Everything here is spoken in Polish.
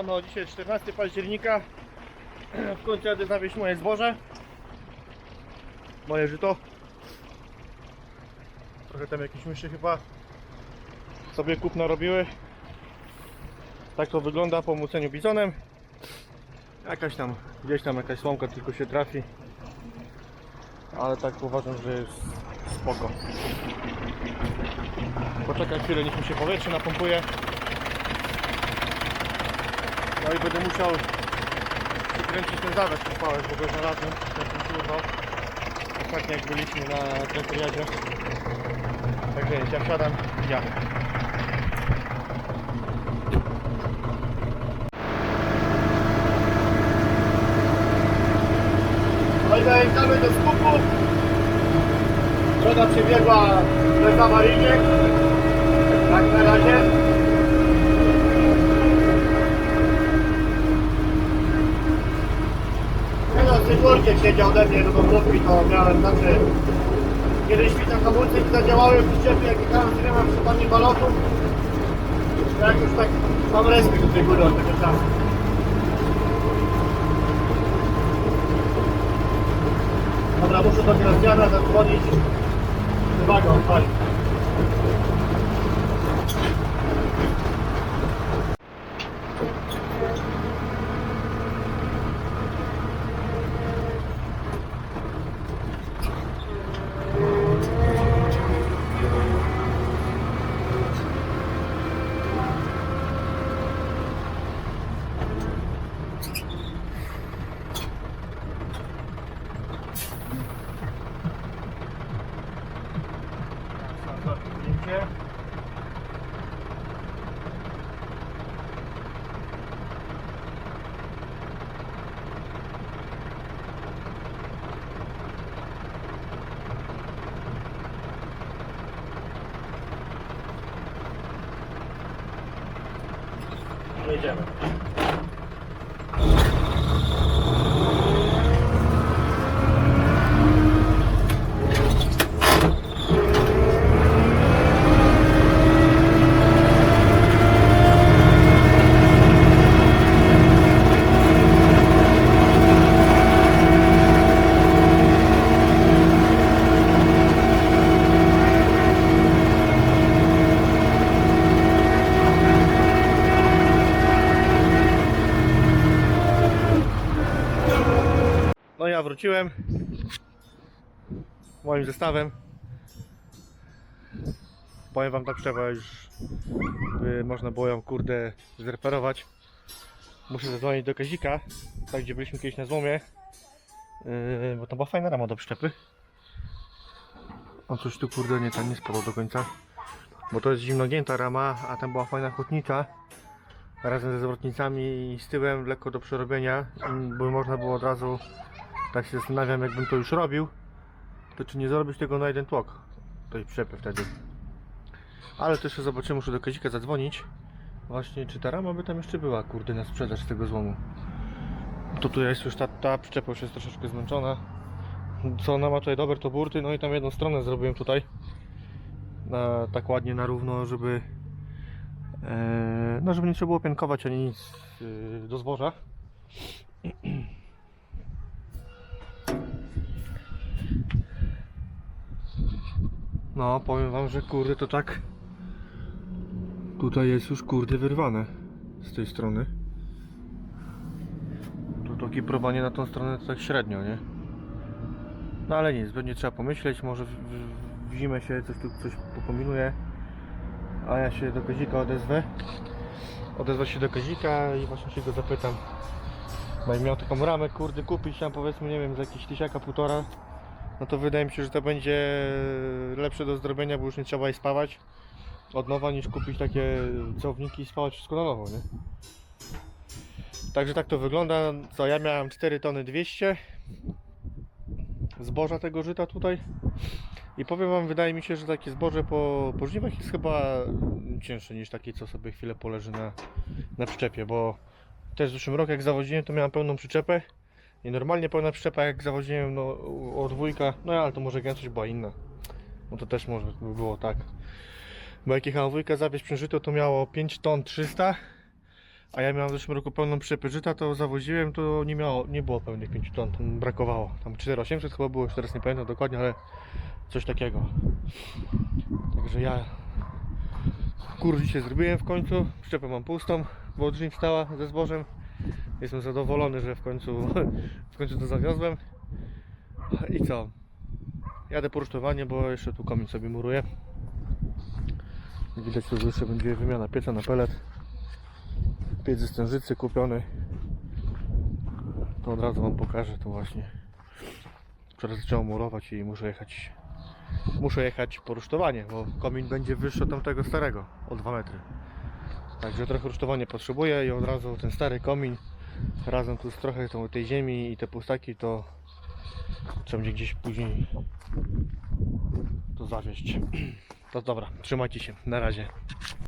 Ano dzisiaj 14 października. W końcu jadę zawieźć moje zboże. Moje żyto. Trochę tam jakieś myszy chyba sobie kupno robiły. Tak to wygląda po muceniu bizonem. Jakaś tam, gdzieś tam jakaś słomka tylko się trafi. Ale tak uważam, że jest spoko. Poczekaj chwilę, niech mi się powietrze napompuje. No i będę musiał przykręcić ten zawias uchwały, bo go znalazłem. Ten kurwa. Ostatnio jak byliśmy na Trentoriadzie. Tak więc ja wsiadam jadę. No i dojeżdżamy do skupu. Żona przebiegła bez awaryjnie. Tak na razie. Ja Sygurcie siedział ode mnie do górki, to miałem znaczy Kiedyś mi tam hamulce zadziałały w przyczepie, jak jechałem z przy pani balotu. Jak już tak mam respekt do tej góry od tego czasu. Dobra, muszę do Gracjana zadzwonić. Uwaga, odpalić. gdzie. Jedziemy. Ja wróciłem moim zestawem. Powiem wam tak szczerze, już by można było ją kurde zreperować. Muszę zadzwonić do Kazika, tak gdzie byliśmy kiedyś na złomie. Yy, bo to była fajna rama do przyczepy. On coś tu kurde nie, tam nie spadło do końca. Bo to jest zimnogięta rama, a tam była fajna chłodnica razem ze zwrotnicami i z tyłem lekko do przerobienia, by można było od razu, tak się zastanawiam jakbym to już robił, to czy nie zrobić tego na jeden tłok, tej przepy wtedy. Ale jeszcze zobaczymy, muszę do Kazika zadzwonić, właśnie czy ta rama by tam jeszcze była, kurde, na sprzedaż z tego złomu. To tu jest już ta, ta przyczepa już jest troszeczkę zmęczona. Co ona ma tutaj dobre to burty, no i tam jedną stronę zrobiłem tutaj, na, tak ładnie na równo, żeby Eee, No, żeby nie trzeba było piankować ani nic yy, do zboża. No, powiem wam, że kurde to tak tutaj jest już kurde wyrwane z tej strony. Tu to kiprowanie na tą stronę to tak średnio, nie? No ale nic, będzie trzeba pomyśleć, może w, w, w zimę się coś tu coś pokombinuje. A ja się do Kozika odezwę. Odezwę się do Kozika i właśnie się go zapytam. Bo miał taką ramę kurde kupić tam powiedzmy nie wiem za jakieś tysiaka półtora no to wydaje mi się, że to będzie lepsze do zrobienia, bo już nie trzeba jej spawać od nowa niż kupić takie celowniki i spawać wszystko na nowo, nie? Także tak to wygląda. Co ja miałem 4 tony 200 zboża tego żyta tutaj. I powiem wam, wydaje mi się, że takie zboże po, po żniwach jest chyba cięższe niż takie, co sobie chwilę poleży na, na przyczepie, bo też w zeszłym roku jak zawoziłem, to miałem pełną przyczepę i normalnie pełna przyczepa jak zawoziłem no, o dwójka, no ale to może gęstość była inna. No to też może by było tak. Bo jak jechałem dwójka zawieźć przeżyto, to miało 5 ton 300, A ja miałem w zeszłym roku pełną przyczepę żyta, to zawoziłem, to nie miało, nie było pełnych 5 ton, tam brakowało. Tam 4800 chyba było, już teraz nie pamiętam dokładnie, ale coś takiego. Także ja kurs dzisiaj zrobiłem w końcu, przyczepę mam pustą, bo od drzwi stała ze zbożem. Jestem zadowolony, że w końcu, w końcu to zawiozłem. I co? Jadę po rusztowanie, bo jeszcze tu komin sobie muruję. Widać tu jeszcze będzie wymiana pieca na pelet. Piec ze stężycy kupiony. To od razu wam pokażę to właśnie. Teraz zaczęło murować i muszę jechać. Muszę jechać po rusztowanie, bo komin będzie wyższy od tamtego starego o 2 metry. Także trochę rusztowanie potrzebuję i od razu ten stary komin razem tu z trochę tą, tej ziemi i te pustaki to trzeba będzie gdzieś później to zawieźć. To dobra, trzymajcie się, na razie.